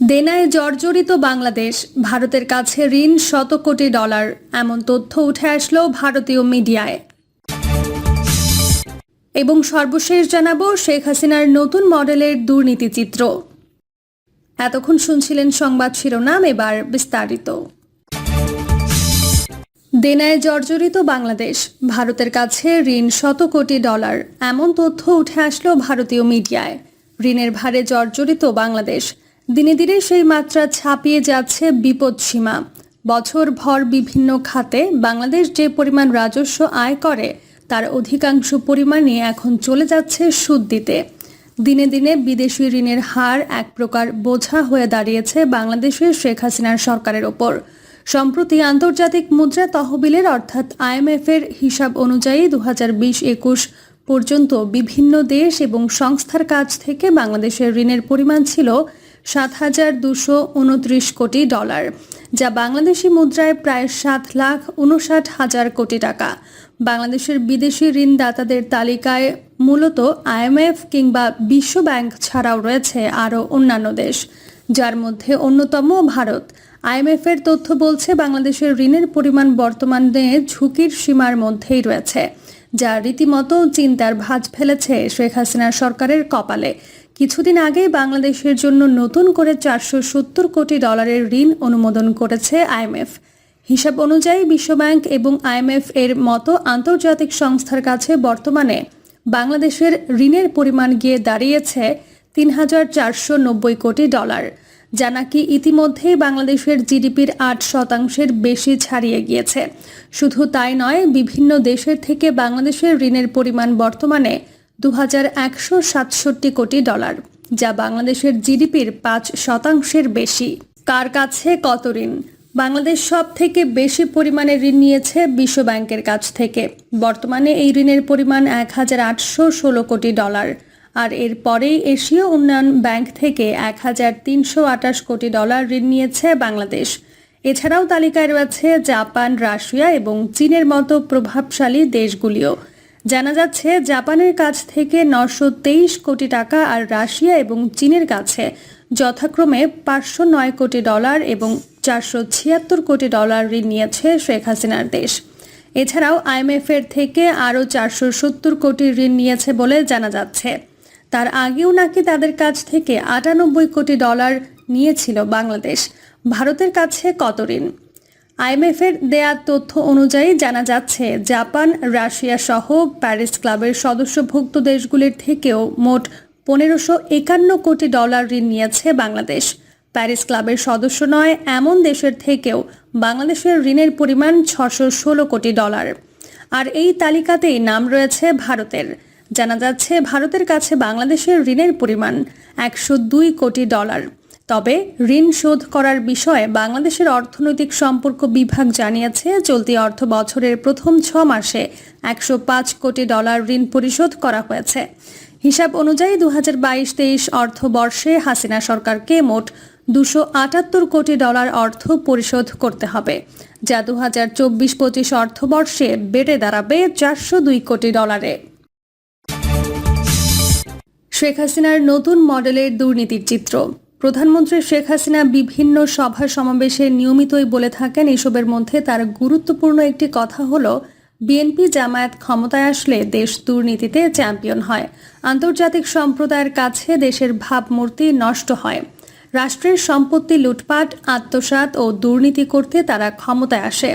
দেনায় জর্জরিত বাংলাদেশ, ভারতের কাছে ঋণ শত কোটি ডলার, এমন তথ্য উঠে আসলো ভারতীয় মিডিয়ায়। এবং সর্বশেষ জানাব শেখ হাসিনার নতুন মডেলের দুর্নীতি চিত্র। এতক্ষণ শুনছিলেন সংবাদ শিরোনাম, এবার বিস্তারিত। দেনায় জর্জরিত বাংলাদেশ, ভারতের কাছে ঋণ শত কোটি ডলার, এমন তথ্য উঠে আসলো ভারতীয় মিডিয়ায়। ঋণের ভারে জর্জরিত বাংলাদেশ দিনে দিনে সেই মাত্রা ছাপিয়ে যাচ্ছে বিপদ সীমা। বছর ভর বিভিন্ন খাতে বাংলাদেশ যে পরিমাণ রাজস্ব আয় করে, তার অধিকাংশ পরিমাণই এখন চলে যাচ্ছে সুদ দিতে। দিনে দিনে বিদেশি ঋণের হার এক প্রকার বোঝা হয়ে দাঁড়িয়েছে বাংলাদেশের শেখ হাসিনার সরকারের ওপর। সম্প্রতি আন্তর্জাতিক মুদ্রা তহবিলের অর্থাৎ আইএমএফ এর হিসাব অনুযায়ী দু হাজার পর্যন্ত বিভিন্ন দেশ এবং সংস্থার কাছ থেকে বাংলাদেশের ঋণের পরিমাণ ছিল সাত হাজার দুশো উনত্রিশ কোটি ডলার, যা বাংলাদেশি মুদ্রায় প্রায় সাত লাখ উনষাট হাজার কোটি টাকা। বাংলাদেশের বিদেশি ঋণদাতাদের তালিকায় মূলত আইএমএফ কিংবা বিশ্ব ব্যাংক ছাড়াও রয়েছে আরও অন্যান্য দেশ, যার মধ্যে অন্যতম ভারত। আইএমএফ এর তথ্য বলছে, বাংলাদেশের ঋণের পরিমাণ বর্তমানে ঝুঁকির সীমার মধ্যেই রয়েছে, যা রীতিমতো চিন্তার ভাঁজ ফেলেছে শেখ হাসিনার সরকারের কপালে। কিছুদিন আগেই বাংলাদেশের জন্য নতুন করে চারশো সত্তর কোটি ডলারের ঋণ অনুমোদন করেছে আইএমএফ হিসাব অনুযায়ী বিশ্বব্যাংক এবং আইএমএফ এর মতো আন্তর্জাতিক সংস্থার কাছে বর্তমানে বাংলাদেশের ঋণের পরিমাণ গিয়ে দাঁড়িয়েছে তিন হাজার চারশো নব্বই কোটি ডলার, যা নাকি ইতিমধ্যেই বাংলাদেশের জিডিপির আট শতাংশের বেশি ছাড়িয়ে গিয়েছে। শুধু তাই নয়, বিভিন্ন দেশের থেকে বাংলাদেশের ঋণের পরিমাণ বর্তমানে দু হাজার একশো সাতষট্টি কোটি ডলার, যা বাংলাদেশের জিডিপির পাঁচ শতাংশের বেশি। কার কাছে কত ঋণ? বাংলাদেশ সব থেকে বেশি পরিমাণে ঋণ নিয়েছে বিশ্ব ব্যাংকের কাছ থেকে। বর্তমানে এই ঋণের পরিমাণ এক হাজার আটশো ষোলো কোটি ডলার, আর এর পরেই এশীয় উন্নয়ন ব্যাংক থেকে এক হাজার তিনশো আটাশ কোটি ডলার ঋণ নিয়েছে বাংলাদেশ। এছাড়াও তালিকায় রয়েছে জাপান, রাশিয়া এবং চীনের মতো প্রভাবশালী দেশগুলিও। জানা যাচ্ছে, জাপানের কাছ থেকে নশো তেইশ কোটি টাকা আর রাশিয়া এবং চীনের কাছে যথাক্রমে পাঁচশো নয় কোটি ডলার এবং চারশো ছিয়াত্তর কোটি ডলার ঋণ নিয়েছে শেখ হাসিনার দেশ। এছাড়াও আইএমএফ এর থেকে আরও চারশো সত্তর কোটি ঋণ নিয়েছে বলে জানা যাচ্ছে। তার আগেও নাকি তাদের কাছ থেকে আটানব্বই কোটি ডলার নিয়েছিল বাংলাদেশ। ভারতের কাছে কত ঋণ? আইএমএফের দেয়া তথ্য অনুযায়ী জানা যাচ্ছে, জাপান, রাশিয়া সহ প্যারিস ক্লাবের সদস্যভুক্ত দেশগুলির থেকেও মোট পনেরোশো একান্ন কোটি ডলার ঋণ নিয়েছে বাংলাদেশ। প্যারিস ক্লাবের সদস্য নয়, এমন দেশের থেকেও বাংলাদেশের ঋণের পরিমাণ ছশো ষোলো কোটি ডলার। আর এই তালিকাতেই নাম রয়েছে ভারতের। জানা যাচ্ছে, ভারতের কাছে বাংলাদেশের ঋণের পরিমাণ একশো দুই কোটি ডলার। তবে ঋণ শোধ করার বিষয়ে বাংলাদেশের অর্থনৈতিক সম্পর্ক বিভাগ জানিয়েছে, চলতি অর্থ বছরের প্রথম ছ মাসে একশো পাঁচ কোটি ডলার ঋণ পরিশোধ করা হয়েছে। হিসাব অনুযায়ী দু হাজার বাইশ তেইশ অর্থবর্ষে হাসিনা সরকারকে মোট দুশো আটাত্তর কোটি ডলার অর্থ পরিশোধ করতে হবে, যা দু হাজার চব্বিশ পঁচিশ অর্থবর্ষে বেড়ে দাঁড়াবে চারশো দুই কোটি ডলারে। শেখ হাসিনার নতুন মডেলের দুর্নীতির চিত্র। প্রধানমন্ত্রী শেখ হাসিনা বিভিন্ন সভা সমাবেশে নিয়মিতই বলে থাকেন, এসবের মধ্যে তার গুরুত্বপূর্ণ একটি কথা হলো, বিএনপি জামায়াত ক্ষমতায় আসলে দেশ দুর্নীতিতে চ্যাম্পিয়ন হয়। আন্তর্জাতিক সম্প্রদায়ের কাছে দেশের ভাবমূর্তি নষ্ট হয়। রাষ্ট্রের সম্পত্তি লুটপাট, আত্মসাৎ ও দুর্নীতি করতে তারা ক্ষমতায় আসে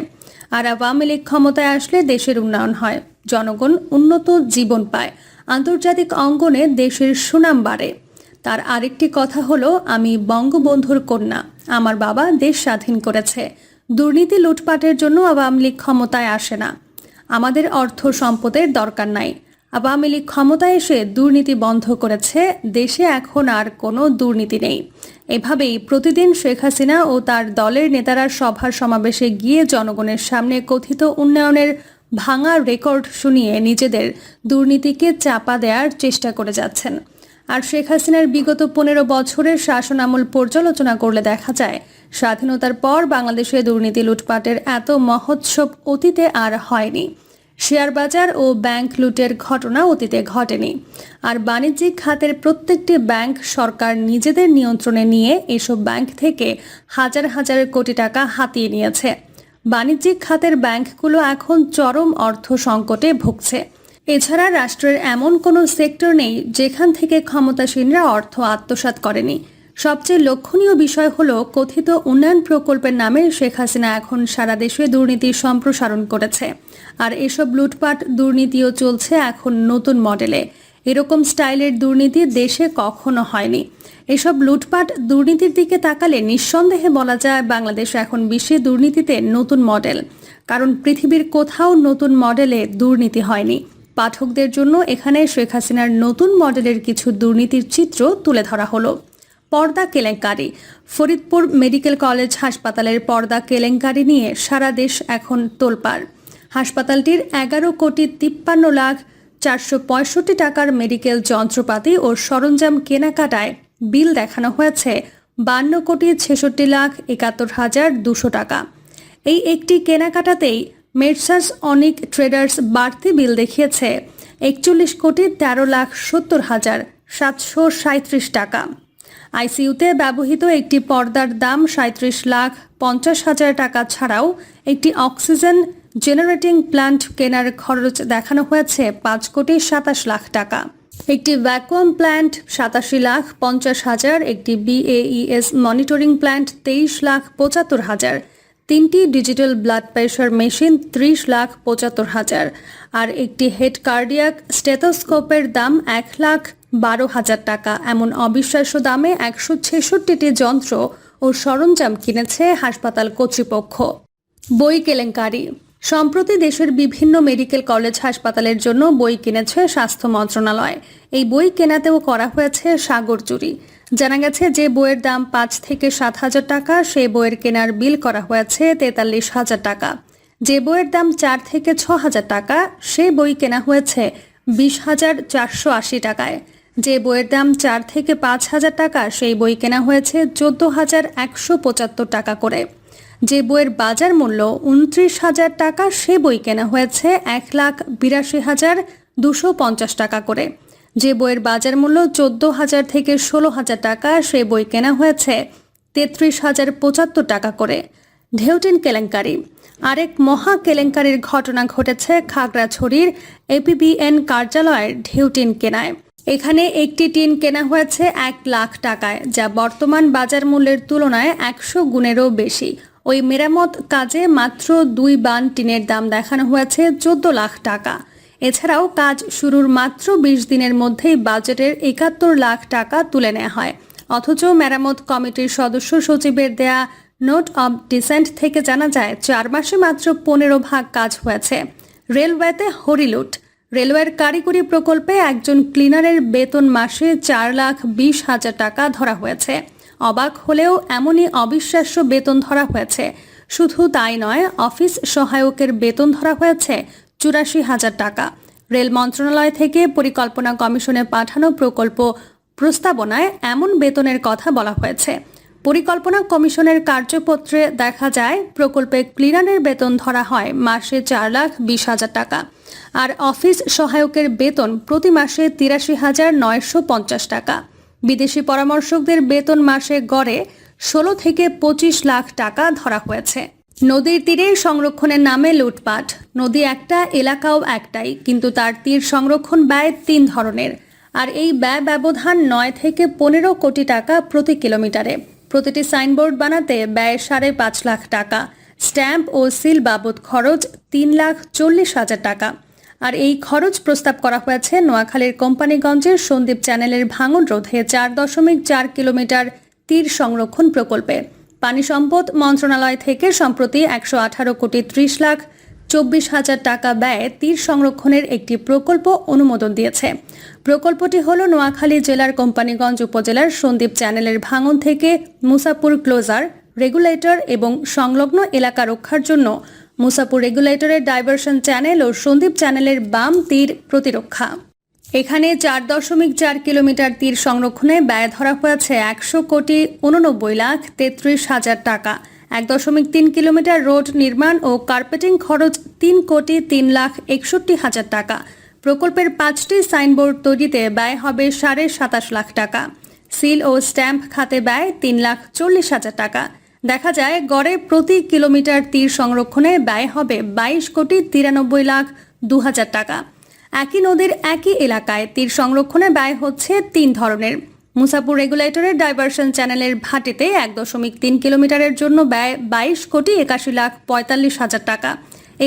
আর আওয়ামী লীগ ক্ষমতায় আসলে দেশের উন্নয়ন হয়। জনগণ উন্নত জীবন পায়। আন্তর্জাতিক অঙ্গনে দেশের সুনাম বাড়ে। তার আরেকটি কথা হলো, আমি বঙ্গবন্ধুর কন্যা। আমার বাবা দেশ স্বাধীন করেছে। দুর্নীতি লুটপাটের জন্য আওয়ামী লীগ ক্ষমতায় আসে না। আমাদের অর্থ সম্পদের দরকার নাই। আওয়ামী লীগ ক্ষমতায় এসে দুর্নীতি বন্ধ করেছে। দেশে এখন আর কোনো দুর্নীতি নেই। এভাবেই প্রতিদিন শেখ হাসিনা ও তার দলের নেতারা সভার সমাবেশে গিয়ে জনগণের সামনে কথিত উন্নয়নের ভাঙা রেকর্ড শুনিয়ে নিজেদের দুর্নীতিকে চাপা দেওয়ার চেষ্টা করে যাচ্ছেন। আর শেখ হাসিনার বিগত পনেরো বছরের শাসন আমল পর্যালোচনা করলে দেখা যায়, স্বাধীনতার পর বাংলাদেশে দুর্নীতি লুটপাটের এত মহোৎসব অতীতে আর হয়নি। শেয়ার বাজার ও ব্যাংক লুটের ঘটনা অতীতে ঘটেনি। আর বাণিজ্যিক খাতের প্রত্যেকটি ব্যাংক সরকার নিজেদের নিয়ন্ত্রণে নিয়ে এসব ব্যাংক থেকে হাজার হাজার কোটি টাকা হাতিয়ে নিয়েছে। বাণিজ্যিক খাতের ব্যাংকগুলো এখন চরম অর্থ সংকটে ভুগছে। এছাড়া রাষ্ট্রের এমন কোনো সেক্টর নেই যেখান থেকে ক্ষমতাসীনরা অর্থ আত্মসাৎ করেনি। সবচেয়ে লক্ষণীয় বিষয় হল কথিত উন্নয়ন প্রকল্পের নামে শেখ হাসিনা এখন সারা দেশে দুর্নীতির সম্প্রসারণ করেছে। আর এসব লুটপাট দুর্নীতিও চলছে এখন নতুন মডেলে। এরকম স্টাইলের দুর্নীতি দেশে কখনো হয়নি। এসব লুটপাট দুর্নীতির দিকে তাকালে নিঃসন্দেহে বলা যায় বাংলাদেশ এখন বিশ্বে দুর্নীতিতে নতুন মডেল। কারণ পৃথিবীর কোথাও নতুন মডেলে দুর্নীতি হয়নি। পাঠকদের জন্য এখানে শেখ হাসিনার নতুন মডেলের কিছু দুর্নীতির চিত্র তুলে ধরা হলো। পর্দা কেলেঙ্কারি। ফরিদপুর মেডিকেল কলেজ হাসপাতালের পর্দা কেলেঙ্কারি নিয়ে সারা দেশ এখন তোলপাড়। হাসপাতালটির এগারো কোটি তিপ্পান্ন লাখ চারশো পঁয়ষট্টি টাকার মেডিকেল যন্ত্রপাতি ও সরঞ্জাম কেনাকাটায় বিল দেখানো হয়েছে। বান্ন কোটি ছেষট্টি লাখ একাত্তর হাজার দুশো টাকা। এই একটি কেনাকাটাতেই মেডসার্স অনিক ট্রেডার্স বাড়তি বিল দেখিয়েছে। একচল্লিশ কোটি তেরো লাখ সত্তর হাজার সাতশো সাঁত্রিশ টাকা। আইসিইউতে ব্যবহৃত একটি পর্দার দাম সাঁত্রিশ লাখ পঞ্চাশ হাজার টাকা ছাড়াও একটি অক্সিজেন জেনারেটিং প্ল্যান্ট কেনার খরচ দেখানো হয়েছে পাঁচ কোটি সাতাশ লাখ টাকা। একটি ভ্যাকুয়াম প্ল্যান্ট সাতাশি লাখ পঞ্চাশ হাজার, একটি বিএইএস মনিটরিং প্ল্যান্ট তেইশ লাখ পঁচাত্তর হাজার তিনটি ডিজিটাল ব্লাড প্রেশার মেশিন ত্রিশ লাখ পঁচাত্তর হাজার, আর একটি হেড কার্ডিয়াক স্টেথোস্কোপের দাম এক লাখ বারো হাজার টাকা। এমন অবিশ্বাস্য দামে একশো ছেষট্টিটি যন্ত্র ও সরঞ্জাম কিনেছে হাসপাতাল কর্তৃপক্ষ। বই কেলেঙ্কারি। সম্প্রতি দেশের বিভিন্ন মেডিকেল কলেজ হাসপাতালের জন্য বই কিনেছে স্বাস্থ্য মন্ত্রণালয়। এই বই কেনাতেও করা হয়েছে সাগর চুরি জানা গেছে যে বইয়ের দাম পাঁচ থেকে সাত হাজার টাকা, সে বইয়ের কেনার বিল করা হয়েছে তেতাল্লিশ হাজার টাকা। যে বইয়ের দাম চার থেকে ছ হাজার টাকা, সে বই কেনা হয়েছে বিশ হাজার চারশো আশি টাকায়। যে বইয়ের দাম চার থেকে পাঁচ হাজার টাকা, সেই বই কেনা হয়েছে চোদ্দ হাজার একশো পঁচাত্তর টাকা করে। যে বইয়ের বাজার মূল্য উনত্রিশ হাজার টাকা, সে বই কেনা হয়েছে এক লাখ বিরাশি হাজার দুশো পঞ্চাশ টাকা করে। যে বইয়ের বাজার মূল্য চোদ্দ হাজার থেকে ষোলো হাজার টাকা, সে বই কেনা হয়েছে তেত্রিশ হাজার পঁচাত্তর টাকা করে। ঢেউটিন কেলেঙ্কারি। আরেক মহা কেলেঙ্কারির ঘটনা ঘটেছে খাগড়াছড়ির এপিবিএন কার্যালয়ের ঢেউটিন কেনায়। এখানে একটি টিন কেনা হয়েছে এক লাখ টাকায়, যা বর্তমান বাজার মূল্যের তুলনায় একশো গুণেরও বেশি। ওই মেরামত কাজে মাত্র দুই বান টিনের দাম দেখানো হয়েছে চোদ্দ লাখ টাকা। এছাড়াও কাজ শুরুর মাত্র বিশ দিনের মধ্যেই বাজেটের একাত্তর লাখ টাকা তুলে নেওয়া হয়। অথচ মেরামত কমিটির সদস্য সচিবের দেয়া নোট অব ডিসেন্ট থেকে জানা যায়, চার মাসে মাত্র পনেরো ভাগ কাজ হয়েছে। রেলওয়েতে হরিলুট রেলওয়ের কারিগরি প্রকল্পে একজন ক্লিনারের বেতন মাসে চার লাখ বিশ হাজার টাকা ধরা হয়েছে। অবাক হলেও এমনই অবিশ্বাস্য বেতন ধরা হয়েছে। শুধু তাই নয়, অফিস সহায়কের বেতন ধরা হয়েছে চুরাশি হাজার টাকা। রেল মন্ত্রণালয় থেকে পরিকল্পনা কমিশনে পাঠানো প্রকল্প প্রস্তাবনায় এমন বেতনের কথা বলা হয়েছে। পরিকল্পনা কমিশনের কার্যপত্রে দেখা যায়, প্রকল্পে ক্লিনারের বেতন ধরা হয় মাসে চার লাখ বিশ হাজার টাকা আর অফিস সহায়কের বেতন প্রতি মাসে তিরাশি হাজার নয়শো পঞ্চাশ টাকা। বিদেশি পরামর্শকদের বেতন মাসে গড়ে ষোলো থেকে পঁচিশ লাখ টাকা ধরা হয়েছে। নদীর তীরে সংরক্ষণের নামে লুটপাট। নদী একটা, এলাকাও একটাই, কিন্তু তার তীর সংরক্ষণ ব্যয় তিন ধরনের। আর এই ব্যয় ব্যবধান নয় থেকে পনেরো কোটি টাকা প্রতি কিলোমিটারে। প্রতিটি সাইনবোর্ড বানাতে ব্যয় সাড়ে পাঁচ লাখ টাকা। স্ট্যাম্প ও সিল বাবদ খরচ তিন লাখ চল্লিশ হাজার টাকা। আর এই খরচ প্রস্তাব করা হয়েছে নোয়াখালীর কোম্পানিগঞ্জের সন্দীপ চ্যানেলের ভাঙন রোধে চার দশমিক চার কিলোমিটার তীর সংরক্ষণ প্রকল্পে। পানি সম্পদ মন্ত্রণালয় থেকে সম্প্রতি একশো আঠারো কোটি ত্রিশ লাখ চব্বিশ হাজার টাকা ব্যয়ে তীর সংরক্ষণের একটি প্রকল্প অনুমোদন দিয়েছে। প্রকল্পটি হল নোয়াখালী জেলার কোম্পানিগঞ্জ উপজেলার সন্দীপ চ্যানেলের ভাঙন থেকে মুসাপুর ক্লোজার, রেগুলেটর এবং সংলগ্ন এলাকা রক্ষার জন্য মুসাপুর রেগুলেটরের ডাইভারশন চ্যানেল ও সন্দীপ চ্যানেলের বাম তীর প্রতিরক্ষা। এখানে চার দশমিক চার কিলোমিটার তীর সংরক্ষণে ব্যয় ধরা হয়েছে একশো কোটি উননব্বই লাখ তেত্রিশ হাজার টাকা। এক দশমিক তিন কিলোমিটার রোড নির্মাণ ও কার্পেটিং খরচ তিন কোটি তিন লাখ একষট্টি হাজার টাকা। প্রকল্পের পাঁচটি সাইনবোর্ড তৈরিতে ব্যয় হবে সাড়ে সাতাশ লাখ টাকা। সিল ও স্ট্যাম্প খাতে ব্যয় তিন লাখ চল্লিশ হাজার টাকা। দেখা যায়, গড়ে প্রতি কিলোমিটার তীর সংরক্ষণে ব্যয় হবে বাইশ কোটি তিরানব্বই লাখ দু হাজার টাকা। একই নদীর একই এলাকায় তীর সংরক্ষণে ব্যয় হচ্ছে তিন ধরনের। মুসাপুর রেগুলেটরের ডাইভারশন চ্যানেলের ভাটিতে এক দশমিক তিন কিলোমিটারের জন্য ব্যয় বাইশ কোটি একাশি লাখ পঁয়তাল্লিশ হাজার টাকা।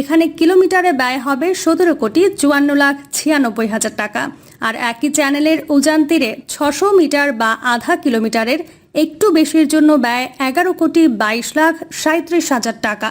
এখানে কিলোমিটারে ব্যয় হবে সতেরো কোটি চুয়ান্ন লাখ ছিয়ানব্বই হাজার টাকা। আর একই চ্যানেলের উজান তীরে ছশো মিটার বা আধা কিলোমিটারের একটু বেশির জন্য ব্যয় এগারো কোটি বাইশ লাখ সাঁত্রিশ হাজার টাকা।